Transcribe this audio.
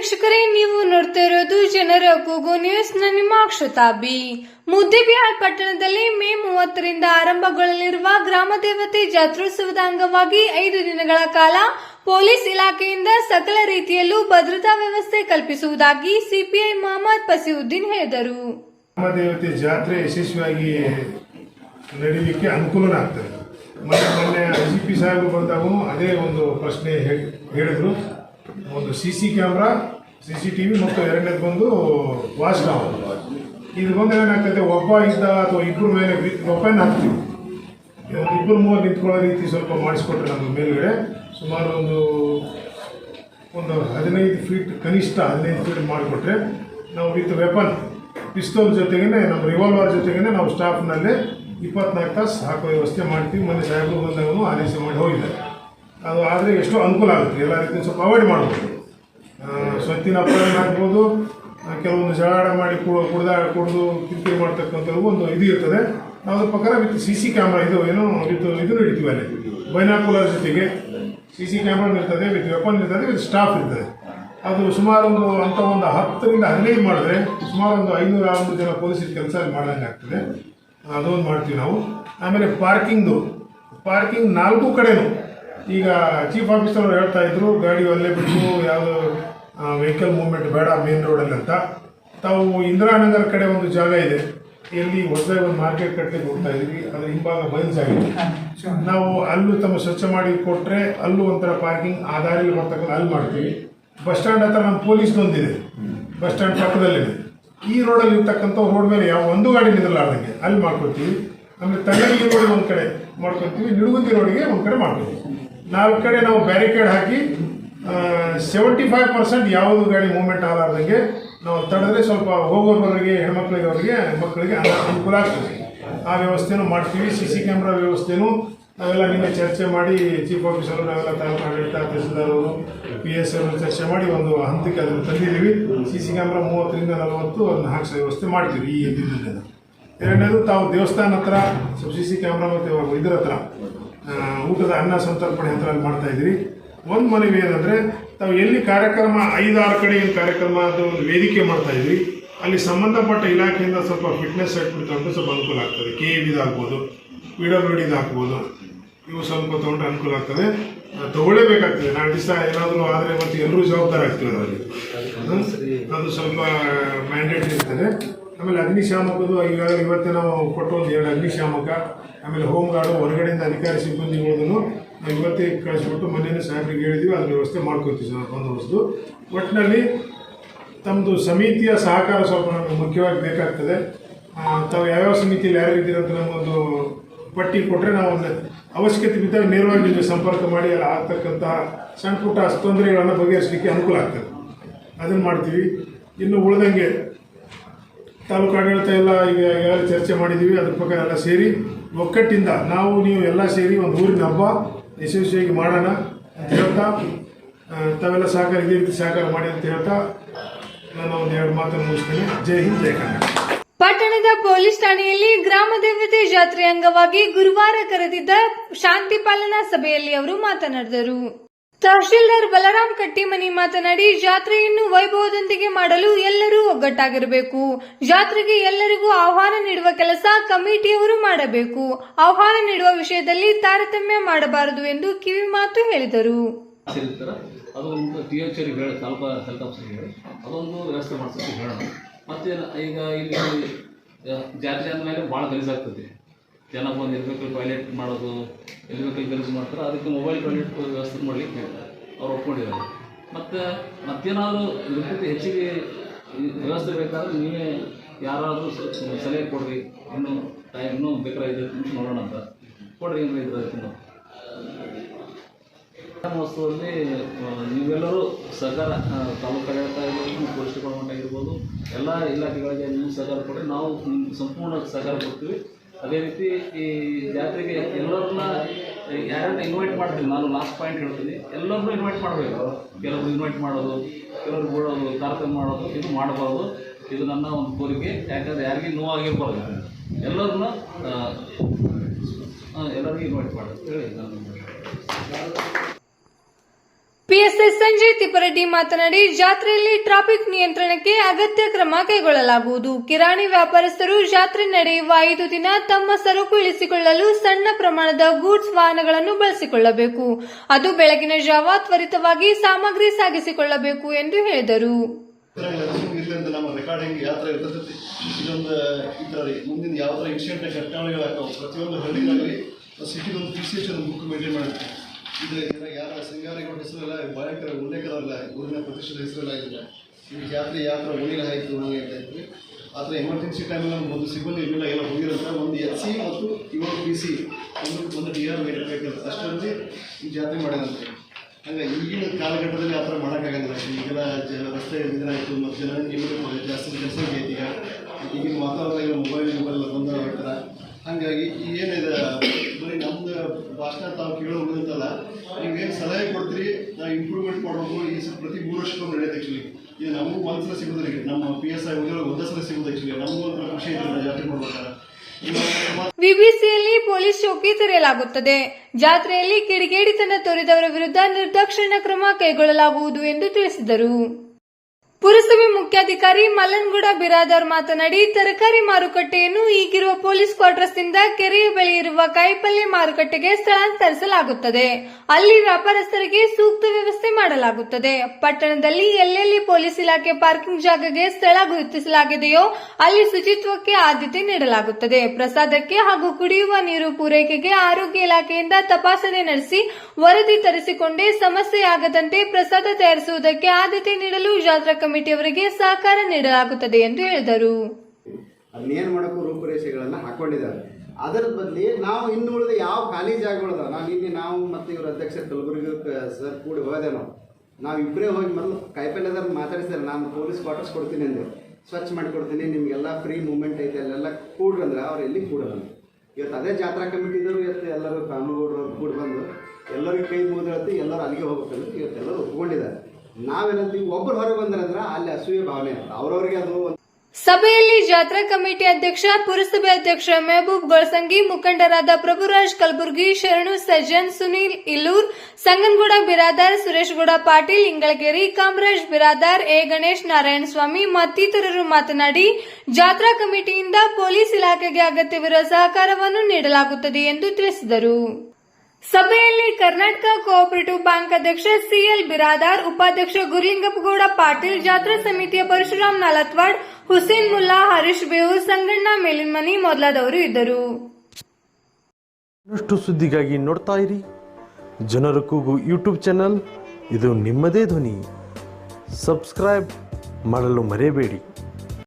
ವೀಕ್ಷಕರೇ, ನೀವು ನೋಡ್ತಾ ಇರೋದು ಜನರ ಕೂಗು ನ್ಯೂಸ್ನ ನಿಮ್ಮ ಅಕ್ಷತಾಬಿ ಮುದ್ದೇಬಿಹಾಳ್ ಪಟ್ಟಣದಲ್ಲಿ ಮೇ ಮೂವತ್ತರಿಂದ ಆರಂಭಗೊಳ್ಳಲಿರುವ ಗ್ರಾಮ ದೇವತೆ ಜಾತ್ರೋತ್ಸವದ ಅಂಗವಾಗಿ ಐದು ದಿನಗಳ ಕಾಲ ಪೊಲೀಸ್ ಇಲಾಖೆಯಿಂದ ಸಕಲ ರೀತಿಯಲ್ಲೂ ಭದ್ರತಾ ವ್ಯವಸ್ಥೆ ಕಲ್ಪಿಸುವುದಾಗಿ ಸಿಪಿಐ ಮೊಹಮ್ಮದ್ ಪಸಿಯುದ್ದೀನ್ ಹೇಳಿದರು. ದೇವತೆ ಜಾತ್ರೆ ಯಶಸ್ವಿಯಾಗಿ ನಡೀಲಿಕ್ಕೆ ಅನುಕೂಲ ಆಗ್ತದೆ ಮೊನ್ನೆ ಮೊನ್ನೆ ಐ ಜಿ ಪಿ ಸಾಹೇಬರು ಬಂದಾಗೂ ಅದೇ ಒಂದು ಪ್ರಶ್ನೆ ಹೇಳಿದ್ರು. ಒಂದು C C camera C C T V ಮತ್ತು ಎರಡನೇದು ಬಂದು ವಾಚ್ ಇದು ಬಂದು ಏನಾಗ್ತದೆ, ಒಬ್ಬ ಇದ್ದ ಅಥವಾ ಇಬ್ಬರ ಮೇಲೆ ಒಬ್ಬನ ಹಾಕ್ತೀವಿ. ಇಬ್ಬರು ಮೂವರು ನಿಂತ್ಕೊಳ್ಳೋ ರೀತಿ ಸ್ವಲ್ಪ ಮಾಡಿಸ್ಕೊಟ್ರೆ ನಮ್ಮ ಮೇಲುಗಡೆ ಸುಮಾರು ಒಂದು ಒಂದು ಹದಿನೈದು ಫೀಟ್ ಕನಿಷ್ಠ ಹದಿನೈದು ಫೀಟ್ ಮಾಡಿಕೊಟ್ರೆ ನಾವು ವಿತ್ ವೆಪನ್ ಪಿಸ್ತೂಲ್ ಜೊತೆಗೇ ನಮ್ಮ ರಿವಾಲ್ವರ್ ಜೊತೆಗೇ ನಾವು ಸ್ಟಾಫ್ನಲ್ಲೇ ಇಪ್ಪತ್ನಾಲ್ಕು ತಾಸು ಹಾಕೋ ವ್ಯವಸ್ಥೆ ಮಾಡ್ತೀವಿ. ಮನೆ ಸಾಹೇಬರು ಬಂದಾಗೂ ಆದೇಶ ಮಾಡಿ ಹೋಗಿದ್ದಾರೆ. ಅದು ಆದರೆ ಎಷ್ಟೋ ಅನುಕೂಲ ಆಗುತ್ತೆ. ಎಲ್ಲ ರೀತಿ ಸ್ವಲ್ಪ ಅವಾಯ್ಡ್ ಮಾಡ್ಬೋದು. ಆ, ಸ್ವತ್ತಿನ ಅಪರಾಧ ಆಗ್ಬೋದು ಕೆಲವೊಂದು ಜಗಳ ಮಾಡಿ ಕುಡ ಕುಡ್ದ ಕುಡಿದು ಕಿರ್ಕಿರಿ ಮಾಡ್ತಕ್ಕಂಥದ್ದು ಒಂದು ಇದು ಇರ್ತದೆ. ಅದ್ರ ಪ್ರಕಾರ ವಿತ್ ಸಿ ಸಿ ಕ್ಯಾಮ್ರಾ ಇದು ಏನೋ ವಿತ್ ಇದು ಇಡ್ತೀವಿ ಅಲ್ಲಿ. ಬೈನಾಕುಲರ್ ಜೊತೆಗೆ ಸಿ ಸಿ ಕ್ಯಾಮ್ರಾ ಇರ್ತದೆ ವಿತ್ ವೆಪನ್ ಇರ್ತದೆ ವಿತ್ ಸ್ಟಾಫ್ ಇರ್ತದೆ. ಅದು ಸುಮಾರು ಒಂದು ಅಂತ ಒಂದು ಹತ್ತರಿಂದ ಹದಿನೈದು ಮಾಡಿದ್ರೆ ಸುಮಾರು ಒಂದು ಐನೂರ ಆರುನೂರು ಜನ ಪೊಲೀಸರು ಕೆಲಸ ಮಾಡ್ದಂಗೆ ಆಗ್ತದೆ. ಅದೊಂದು ಮಾಡ್ತೀವಿ ನಾವು. ಆಮೇಲೆ ಪಾರ್ಕಿಂಗ್ದು. ಪಾರ್ಕಿಂಗ್ ನಾಲ್ಕು ಕಡೆನೂ ಈಗ ಚೀಫ್ ಆಫೀಸರ್ ಅವ್ರು ಹೇಳ್ತಾ ಇದ್ರು, ಗಾಡಿ ಅಲ್ಲೇ ಬಿಟ್ಟು ಯಾವುದು ವೆಹಿಕಲ್ ಮೂವ್ಮೆಂಟ್ ಬೇಡ ಮೇನ್ ರೋಡಲ್ಲಿ ಅಂತ. ತಾವು ಇಂದಿರಾನಗರ ಕಡೆ ಒಂದು ಜಾಗ ಇದೆ. ಎಲ್ಲಿ ಹೊಸದಾಗಿ ಒಂದು ಮಾರ್ಕೆಟ್ ಕಟ್ಟಲಿಕ್ಕೆ ಹೋಗ್ತಾ ಇದ್ವಿ. ಅದರ ಹಿಂಭಾಗ ಬಯಲ್ಸಾಗಿದೆ ನಾವು ಅಲ್ಲೂ ತಮ್ಮ ಸ್ವಚ್ಛ ಮಾಡಿ ಕೊಟ್ಟರೆ ಅಲ್ಲೂ ಒಂಥರ ಪಾರ್ಕಿಂಗ್ ಆ ದಾರಿಯಲ್ಲಿ ಬರ್ತಕ್ಕಂಥ ಅಲ್ಲಿ ಮಾಡ್ತೀವಿ. ಬಸ್ ಸ್ಟ್ಯಾಂಡ್ ಹತ್ರ ನಮ್ಮ ಪೊಲೀಸ್ದೊಂದಿದೆ ಬಸ್ ಸ್ಟ್ಯಾಂಡ್ ಪಕ್ಕದಲ್ಲಿದೆ. ಈ ರೋಡಲ್ಲಿ ಇರ್ತಕ್ಕಂಥ ರೋಡ್ ಮೇಲೆ ಯಾವ ಒಂದು ಗಾಡಿ ನಿಲ್ಲಲಾರ್ದಂಗೆ ಅಲ್ಲಿ ಮಾಡ್ಕೊತೀವಿ ಆಮೇಲೆ ತಣ್ಣಗಿ ರೋಡ್ ಒಂದು ಕಡೆ ಮಾಡ್ಕೊತೀವಿ ನಿಡುಗುಂದಿ ರೋಡಿಗೆ ಒಂದು ಕಡೆ ಮಾಡ್ತೀವಿ. ನಾಲ್ಕು ಕಡೆ ನಾವು ಬ್ಯಾರಿಕೇಡ್ ಹಾಕಿ ಸೆವೆಂಟಿ ಫೈವ್ ಪರ್ಸೆಂಟ್ ಯಾವುದು ಗಾಡಿ ಮೂವ್ಮೆಂಟ್ ಆಗಲಾರ್ದಂಗೆ ನಾವು ತಡೆದ್ರೆ ಸ್ವಲ್ಪ ಹೋಗೋರ್ವರಿಗೆ ಹೆಣ್ಮಕ್ಳಿಗೆ ಅವರಿಗೆ ಮಕ್ಕಳಿಗೆ ಅನುಕೂಲ ಆಗ್ತದೆ. ಆ ವ್ಯವಸ್ಥೆನೂ ಮಾಡ್ತೀವಿ ಸಿ ಸಿ ಕ್ಯಾಮ್ರಾ ವ್ಯವಸ್ಥೆನೂ ನಾವೆಲ್ಲ ನಿನ್ನೆ ಚರ್ಚೆ ಮಾಡಿ ಚೀಫ್ ಆಫೀಸರು ನಾವೆಲ್ಲ ತಾಲೂಕು ಆಡಳಿತ ತಹಸೀಲ್ದಾರ್ ಅವರು ಪಿ ಎಸ್ ಅವರು ಚರ್ಚೆ ಮಾಡಿ ಒಂದು ಹಂತಕ್ಕೆ ಅದನ್ನು ತಂದಿದ್ದೀವಿ. ಸಿ ಸಿ ಕ್ಯಾಮ್ರಾ ಮೂವತ್ತರಿಂದ ನಲವತ್ತು ಅದನ್ನ ಹಾಕ್ಸೋ ವ್ಯವಸ್ಥೆ ಮಾಡ್ತೀವಿ ಈ ದಿನದಿಂದ ಎರಡನೇದು ತಾವು ದೇವಸ್ಥಾನ ಹತ್ರ ಸಿ ಸಿ ಕ್ಯಾಮ್ರಾ ಮತ್ತು ಇದ್ರ ಹತ್ರ ಊಟದ ಅನ್ನ ಸಂತರ್ಪಣೆ ಹತ್ರ ಮಾಡ್ತಾ ಇದ್ದೀರಿ ಒಂದು ಮನವಿ ಏನಂದರೆ, ತಾವು ಎಲ್ಲಿ ಕಾರ್ಯಕ್ರಮ, ಐದಾರು ಕಡೆ ಏನು ಕಾರ್ಯಕ್ರಮ ಅದು ಒಂದು ವೇದಿಕೆ ಮಾಡ್ತಾ ಇದ್ವಿ ಅಲ್ಲಿ ಸಂಬಂಧಪಟ್ಟ ಇಲಾಖೆಯಿಂದ ಸ್ವಲ್ಪ ಫಿಟ್ನೆಸ್ ಸರ್ಟಿಫಿಕೇಟ್ ತಗೊಂಡು ಸ್ವಲ್ಪ ಅನುಕೂಲ ಆಗ್ತದೆ. ಕೆ ಎ ಆಗ್ಬೋದು ಪಿ ಡಬ್ಲ್ಯೂ ಡಿದು ಹಾಕ್ಬೋದು ಇವು ಸ್ವಲ್ಪ ತೊಗೊಂಡ್ರೆ ಅನುಕೂಲ ಆಗ್ತದೆ. ತಗೊಳ್ಳೇಬೇಕಾಗ್ತದೆ. ನಾಲ್ಕು ದಿವಸ ಏನಾದರೂ ಆದರೆ ಮತ್ತೆ ಎಲ್ಲರೂ ಜವಾಬ್ದಾರಿ ಆಗ್ತದೆ ಅದರಲ್ಲಿ. ಅದು ಸ್ವಲ್ಪ ಮ್ಯಾಂಡೇಟ್ ಇರ್ತದೆ. ಆಮೇಲೆ ಅಗ್ನಿಶಾಮಕದು ಈಗಾಗಲೇ ಇವತ್ತೇ ನಾವು ಕೊಟ್ಟು ಒಂದು ಎರಡು ಅಗ್ನಿಶಾಮಕ, ಆಮೇಲೆ ಹೋಮ್ ಗಾರ್ಡು ಹೊರಗಡೆಯಿಂದ ಅಧಿಕಾರಿ ಸಿಬ್ಬಂದಿಗಳನ್ನು ನಾವು ಇವತ್ತೇ ಕಳಿಸ್ಬಿಟ್ಟು ಮನೆಯನ್ನು ಸಾಹೇಬ್ರಿಗೆ ಹೇಳಿದ್ವಿ, ಅದ್ರ ವ್ಯವಸ್ಥೆ ಮಾಡ್ಕೊತೀವಿ ಸರ್ ಬಂದೋಬಸ್ತು. ಒಟ್ಟಿನಲ್ಲಿ ತಮ್ಮದು ಸಮಿತಿಯ ಸಹಕಾರ ಸ್ವಲ್ಪ ನಮಗೆ ಮುಖ್ಯವಾಗಿ ಬೇಕಾಗ್ತದೆ. ತಾವು ಯಾವ್ಯಾವ ಸಮಿತಿಯಲ್ಲಿ ಯಾರು ಇದ್ದೀರ ಅಂತ ನಮಗೊಂದು ಪಟ್ಟಿ ಕೊಟ್ಟರೆ ನಾವು ಒಂದು ಅವಶ್ಯಕತೆ ಬಿದ್ದಾಗ ನೇರವಾಗಿ ನಿಮಗೆ ಸಂಪರ್ಕ ಮಾಡಿ ಅಲ್ಲಿ ಆಗ್ತಕ್ಕಂತಹ ಸಣ್ಣ ಪುಟ್ಟ ತೊಂದರೆಗಳನ್ನು ಬಗೆಹರಿಸಲಿಕ್ಕೆ ಅನುಕೂಲ ಆಗ್ತದೆ. ಅದನ್ನು ಮಾಡ್ತೀವಿ. ಇನ್ನು ಉಳಿದಂಗೆ ತಾಲೂಕು ಆಡಳಿತ ಎಲ್ಲ ಈಗ ಈಗಾಗಲೇ ಚರ್ಚೆ ಮಾಡಿದ್ದೀವಿ ಅದ್ರ ಪ್ರಕಾರ ಎಲ್ಲ ಸೇರಿ ಒಕ್ಕಟ್ಟಿಂದ ನಾವು, ನೀವು ಎಲ್ಲ ಸೇರಿ ಒಂದು ಊರಿನ ಹಬ್ಬ ಯಶಸ್ವಿಯಾಗಿ ಮಾಡೋಣ ಅಂತ ಹೇಳ್ತಾ ತಾವೆಲ್ಲ ಸಹಕಾರ ಇದೇ ರೀತಿ ಸಹಕಾರ ಮಾಡಿ ಅಂತ ಹೇಳ್ತಾ ನಾನು ಒಂದು ಎರಡು ಮಾತನ್ನು ಮುಗಿಸ್ತೇನೆ. ಜೈ ಹಿಂದ್, ಜೈ ಕನ್ನಡ ಪಟ್ಟಣದ ಪೊಲೀಸ್ ಠಾಣೆಯಲ್ಲಿ ಗ್ರಾಮ ದೇವತೆ ಜಾತ್ರೆ ಅಂಗವಾಗಿ ಗುರುವಾರ ಕರೆದಿದ್ದ ಶಾಂತಿ ಪಾಲನಾ ಸಭೆಯಲ್ಲಿ ಅವರು ಮಾತನಾಡಿದರು. ತಹಶೀಲ್ದಾರ್ ಬಲರಾಮ್ ಕಟ್ಟಿಮನಿ ಮಾತನಾಡಿ, ಜಾತ್ರೆಯನ್ನು ವೈಭವದೊಂದಿಗೆ ಮಾಡಲು ಎಲ್ಲರೂ ಒಗ್ಗಟ್ಟಾಗಿರಬೇಕು. ಜಾತ್ರೆಗೆ ಎಲ್ಲರಿಗೂ ಆಹ್ವಾನ ನೀಡುವ ಕೆಲಸ ಕಮಿಟಿಯವರು ಮಾಡಬೇಕು. ಆಹ್ವಾನ ನೀಡುವ ವಿಷಯದಲ್ಲಿ ತಾರತಮ್ಯ ಮಾಡಬಾರದು ಎಂದು ಕಿವಿ ಮಾತು ಹೇಳಿದರು. ಮತ್ತೆ ಈಗ ಇಲ್ಲಿ ಜಾತ್ರೆ ಅಂದಮೇಲೆ ಭಾಳ ಗಲೀಜಾಗ್ತದೆ. ಜನ ಬಂದು ಬೇಕಲ್ಲಿ ಟಾಯ್ಲೆಟ್ ಮಾಡೋದು ಎಲ್ಲಿ ಬೇಕಲ್ಲಿ ಕೆಲಸ ಮಾಡ್ತಾರೆ ಅದಕ್ಕೆ ಮೊಬೈಲ್ ಟಾಯ್ಲೆಟ್ ವ್ಯವಸ್ಥೆ ಮಾಡಲಿಕ್ಕೆ ಅವ್ರು ಒಪ್ಕೊಂಡಿದ್ದಾರೆ. ಮತ್ತು ಮತ್ತೇನಾದರೂ ಇದಕ್ಕಿಂತ ಹೆಚ್ಚಿಗೆ ವ್ಯವಸ್ಥೆ ಬೇಕಾದ್ರೆ ನೀವೇ ಯಾರಾದರೂ ಸಲಹೆ ಕೊಡ್ರಿ. ಇನ್ನೂ ಟೈಮ್ ಇನ್ನೂ ಬೇಕಾದ್ರೆ ನೋಡೋಣ ಅಂತ. ಕೊಡ್ರಿ ಏನು ಇದ್ರೆ ಅದಕ್ಕೆ ಮಹೋತ್ಸವದಲ್ಲಿ ನೀವೆಲ್ಲರೂ ಸಹಕಾರ ಆ, ತಾಲೂಕು ಆಡಳಿತ ಆಗಿರ್ಬೋದು ಪೊಲೀಸ್ ಡಿಪಾರ್ಟ್ಮೆಂಟ್ ಆಗಿರ್ಬೋದು ಎಲ್ಲ ಇಲಾಖೆಗಳಿಗೆ ನೀವು ಸಹಕಾರ ಕೊಡಿ ನಾವು ಸಂಪೂರ್ಣ ಸಹಕಾರ ಕೊಡ್ತೀವಿ. ಅದೇ ರೀತಿ ಈ ಜಾತ್ರೆಗೆ ಎಲ್ಲರನ್ನ ಯಾರನ್ನ ಇನ್ವೈಟ್ ಮಾಡ್ತೀನಿ, ನಾನು ಲಾಸ್ಟ್ ಪಾಯಿಂಟ್ ಹೇಳ್ತೀನಿ. ಎಲ್ಲರನ್ನೂ ಇನ್ವೈಟ್ ಮಾಡಬೇಕು. ಕೆಲವರು ಇನ್ವೈಟ್ ಮಾಡೋದು, ಕೆಲವರು ಬಿಡೋದು ತಾರತಮ್ಯ ಮಾಡೋದು, ಇದು ಮಾಡಬಾರ್ದು. ಇದು ನನ್ನ ಒಂದು ಕೋರಿಕೆ. ಯಾಕಂದರೆ ಯಾರಿಗೂ ನೋವಾಗಿರ್ಬಾರ್ದು. ಎಲ್ಲರನ್ನ ಎಲ್ಲರಿಗೂ ಇನ್ವೈಟ್ ಮಾಡೋದು ಹೇಳಿ, ನಾನು ಸಂಜಯ್ ತಿಪ್ಪರೆಡ್ಡಿ ಮಾತನಾಡಿ, ಜಾತ್ರೆಯಲ್ಲಿ ಟ್ರಾಫಿಕ್ ನಿಯಂತ್ರಣಕ್ಕೆ ಅಗತ್ಯ ಕ್ರಮ ಕೈಗೊಳ್ಳಲಾಗುವುದು. ಕಿರಾಣಿ ವ್ಯಾಪಾರಸ್ಥರು ಜಾತ್ರೆ ನಡೆಯುವ ಐದು ದಿನ ತಮ್ಮ ಸರಕು ಇಳಿಸಿಕೊಳ್ಳಲು ಸಣ್ಣ ಪ್ರಮಾಣದ ಗೂಡ್ಸ್ ವಾಹನಗಳನ್ನು ಬಳಸಿಕೊಳ್ಳಬೇಕು. ಅದು ಬೆಳಗಿನ ಜಾವ ತ್ವರಿತವಾಗಿ ಸಾಮಗ್ರಿ ಸಾಗಿಸಿಕೊಳ್ಳಬೇಕು ಎಂದು ಹೇಳಿದರು. ಇದು ಯಾರ ಸಿಂಗಾರಿಗಳ ಹೆಸರೆಲ್ಲ ಬಾಲಕರ ಉಲ್ಲೇಖದಲ್ಲ ಊರಿನ ಪ್ರತಿಷ್ಠಿತ ಹೆಸರೆಲ್ಲ ಇದಿಲ್ಲ ಈ ಜಾತ್ರೆ ಯಾವ ಥರ ಉಳಿಲ ಆಯಿತು ಹಂಗೆ ಅಂತ ಇದ್ವಿ ಆ ಥರ ಎಮರ್ಜೆನ್ಸಿ ಟೈಮಲ್ಲಿ ಒಂದು ಸಿಬ್ಬಂದಿ ಇರಲಿಲ್ಲ, ಎಲ್ಲ ಹೋಗಿರೋಂಥ ಒಂದು ಎಚ್ ಸಿ ಮತ್ತು ಇವಾಗ ಪಿ ಸಿ ಒಂದು ಒಂದು ಡಿ ಆರ್ ಇರಬೇಕಂತ ಅಷ್ಟರಲ್ಲಿ ಈ ಜಾತ್ರೆ ಮಾಡಿದಂತೆ ಹಾಗೆ ಈಗಿನ ಕಾಲಘಟ್ಟದಲ್ಲಿ ಆ ಥರ ಮಾಡೋಕ್ಕಾಗಲ್ಲ ಈಗೆಲ್ಲ ಜ ರಸ್ತೆ ಇದಾಯಿತು ಮತ್ತು ಜನರಿಗೆ ಜಾಸ್ತಿ ಜನಸಂಖ್ಯೆ ಐತಿ ಈಗ. ಈಗಿನ ವಾತಾವರಣ ಮೊಬೈಲ್ ಮೊಬೈಲ್ ಬಂದ ಇರ್ತಾರೆ ಹಾಗಾಗಿ ಏನಿದೆ, ಬರೀ ನಮ್ದು ಭಾಷಣ ತಾವು ಕೇಳೋ ಉಳಿದಂತಲ್ಲ ನೀವೇನು ಸಲಹೆ ಕೊಡ್ತೀರಿ? ನಾವು ಇಂಪ್ರೂವ್ಮೆಂಟ್ ಮಾಡಬೇಕು ಈ ಸಲ ಪ್ರತಿ ಮೂರು ವರ್ಷಕ್ಕೊಮ್ಮೆ ನಡೆಯುತ್ತೆ ಆ್ಯಕ್ಚುಲಿ ಇದು ನಮಗೂ ಒಂದು ಸಲ ನಮ್ಮ ಪಿ ಎಸ್ ಐ ಉದ್ಯೋಗ ಒಂದೇ ಸಲ ಸಿಗೋದು ಆ್ಯಕ್ಚುಲಿ ನಮಗೂ ಒಂಥರ ಖುಷಿ ಇದೆ ಜಾತ್ರೆ ಮಾಡ್ಬೇಕಾದ್ರೆ. ವಿಬಿಸಿಯಲ್ಲಿ ಪೊಲೀಸ್ ಚೌಕಿ ತೆರೆಯಲಾಗುತ್ತದೆ. ಜಾತ್ರೆಯಲ್ಲಿ ಕಿಡಿಗೇಡಿತನ ತೋರಿದವರ ವಿರುದ್ಧ ನಿರ್ದಾಕ್ಷಿಣ್ಯ ಕ್ರಮ ಕೈಗೊಳ್ಳಲಾಗುವುದು ಎಂದು ತಿಳಿಸಿದರು. ಪುರಸಭೆ ಮುಖ್ಯಾಧಿಕಾರಿ ಮಲ್ಲನ್ಗುಡ ಬಿರಾದರ್ ಮಾತನಾಡಿ, ತರಕಾರಿ ಮಾರುಕಟ್ಟೆಯನ್ನು ಈಗಿರುವ ಪೊಲೀಸ್ ಕ್ವಾರ್ಟರ್ಸ್ನಿಂದ ಕೆರೆಯ ಬಳಿ ಇರುವ ಕಾಯಿಪಲ್ಲೆ ಮಾರುಕಟ್ಟೆಗೆ ಸ್ಥಳಾಂತರಿಸಲಾಗುತ್ತದೆ. ಅಲ್ಲಿ ವ್ಯಾಪಾರಸ್ಥರಿಗೆ ಸೂಕ್ತ ವ್ಯವಸ್ಥೆ ಮಾಡಲಾಗುತ್ತದೆ. ಪಟ್ಟಣದಲ್ಲಿ ಎಲ್ಲೆಲ್ಲಿ ಪೊಲೀಸ್ ಇಲಾಖೆ ಪಾರ್ಕಿಂಗ್ ಜಾಗಕ್ಕೆ ಸ್ಥಳ ಗುರುತಿಸಲಾಗಿದೆಯೋ, ಅಲ್ಲಿ ಶುಚಿತ್ವಕ್ಕೆ ಆದ್ಯತೆ ನೀಡಲಾಗುತ್ತದೆ. ಪ್ರಸಾದಕ್ಕೆ ಹಾಗೂ ಕುಡಿಯುವ ನೀರು ಪೂರೈಕೆಗೆ ಆರೋಗ್ಯ ಇಲಾಖೆಯಿಂದ ತಪಾಸಣೆ ನಡೆಸಿ, ವರದಿ ತರಿಸಿಕೊಂಡೇ ಸಮಸ್ಯೆಯಾಗದಂತೆ ಪ್ರಸಾದ ತಯಾರಿಸುವುದಕ್ಕೆ ಆದ್ಯತೆ ನೀಡಲು ಜಾತ್ರಾ ಕಮಿಟಿಯವರಿಗೆ ಸಹಕಾರ ನೀಡಲಾಗುತ್ತದೆ ಎಂದು ಹೇಳಿದರು. ಅದನ್ನೇನು ಮಾಡೋಕ್ಕೂ ರೂಪುರೇಷೆಗಳನ್ನು ಹಾಕೊಂಡಿದ್ದಾರೆ. ಅದರ ಬದಲಿ ನಾವು ಇನ್ನು ಉಳಿದ ಯಾವ ಖಾಲಿ ಜಾಗಗಳದಾವ ನಾವು ನಿನ್ನೆ ನಾವು ಮತ್ತೆ ಇವರ ಅಧ್ಯಕ್ಷ ಕಲಬುರಗಿ ಸರ್ ಕೂಡಿ ಹೋದೆ ನಾವು. ನಾವು ಇಬ್ಬರೇ ಹೋಗಿ ಮೊದಲು ಕಾಯಿಪಲ್ಯದಾರ ಮಾತಾಡಿಸಿದ್ರೆ ನಾನು ಪೊಲೀಸ್ ಕ್ವಾರ್ಟರ್ಸ್ ಕೊಡ್ತೀನಿ ಅಂದೆ. ಸ್ವಚ್ಛ ಮಾಡಿಕೊಡ್ತೀನಿ. ನಿಮಗೆಲ್ಲ ಫ್ರೀ ಮೂಮೆಂಟ್ ಐತೆ, ಅಲ್ಲೆಲ್ಲ ಕೂಡ್ರಿ ಅಂದ್ರೆ ಅವ್ರು ಎಲ್ಲಿ ಕೂಡಲ್ಲ. ಇವತ್ತು ಅದೇ ಜಾತ್ರಾ ಕಮಿಟಿದವರು ಇವತ್ತು ಎಲ್ಲರೂ ಕಾನೂರು ಕೂಡ ಬಂದು ಎಲ್ಲರಿಗೂ ಕೈ ಮುಗಿದು ಎಲ್ಲರೂ ಅಲ್ಲಿಗೆ ಹೋಗ್ಬೇಕಂದ್ರೆ ಇವತ್ತೆಲ್ಲರೂ ಒಪ್ಕೊಂಡಿದ್ದಾರೆ. ನಾವೇನಂತೀವಿ ಒಬ್ಬರು ಹೊರಗೆ ಬಂದ್ರಂದ್ರೆ ಅಲ್ಲಿ ಅಸೂಯೆ ಭಾವನೆ ಅಂತ ಅವ್ರವ್ರಿಗೆ ಅದು ಸಭೆಯಲ್ಲಿ ಜಾತ್ರಾ ಕಮಿಟಿ ಅಧ್ಯಕ್ಷ, ಪುರಸಭೆ ಅಧ್ಯಕ್ಷ ಮೆಹಬೂಬ್ ಗೊಳಸಂಗಿ, ಮುಖಂಡರಾದ ಪ್ರಭುರಾಜ್ ಕಲಬುರ್ಗಿ, ಶರಣು ಸಜ್ಜನ್ ಸುನೀಲ್ ಇಲ್ಲೂರ್, ಸಂಗನಗೌಡ ಬಿರಾದಾರ್, ಸುರೇಶ್ಗೌಡ ಪಾಟೀಲ್, ಇಂಗಳಗೇರಿ, ಕಾಮರಾಜ್ ಬಿರಾದಾರ್, ಎ ಗಣೇಶ್ ನಾರಾಯಣಸ್ವಾಮಿ ಮತ್ತಿತರರು ಮಾತನಾಡಿ, ಜಾತ್ರಾ ಕಮಿಟಿಯಿಂದ ಪೊಲೀಸ್ ಇಲಾಖೆಗೆ ಅಗತ್ಯವಿರುವ ಸಹಕಾರವನ್ನು ನೀಡಲಾಗುತ್ತದೆ ಎಂದು ತಿಳಿಸಿದರು. ಸಭೆಯಲ್ಲಿ ಕರ್ನಾಟಕ ಕೋಆಪರೇಟಿವ್ ಬ್ಯಾಂಕ್ ಅಧ್ಯಕ್ಷ ಸಿಎಲ್ ಬಿರಾದಾರ್, ಉಪಾಧ್ಯಕ್ಷ ಗುರುಲಿಂಗಪ್ಪಗೌಡ, ಪಾಟೀಲ್ ಜಾತ್ರಾ ಸಮಿತಿಯ ಪರಶುರಾಮ್ ನಾಲತ್ವಾಡ್, ಹುಸೇನ್ ಮುಲ್ಲಾ, ಹರೀಶ್ ಬೇವು ಸಂಗಣ್ಣ ಮೇಲಿನ್ಮನಿ ಮೊದಲಾದವರು ಇದ್ದರು. ಇನ್ನಷ್ಟು ಸುದ್ದಿಗಾಗಿ ನೋಡ್ತಾ ಇರಿ. ಜನರ ಕೂಗು ಯೂಟ್ಯೂಬ್ ಚಾನಲ್. ಇದು ನಿಮ್ಮದೇ ಧ್ವನಿ. ಸಬ್ಸ್ಕ್ರೈಬ್ ಮಾಡಲು ಮರೆಯಬೇಡಿ.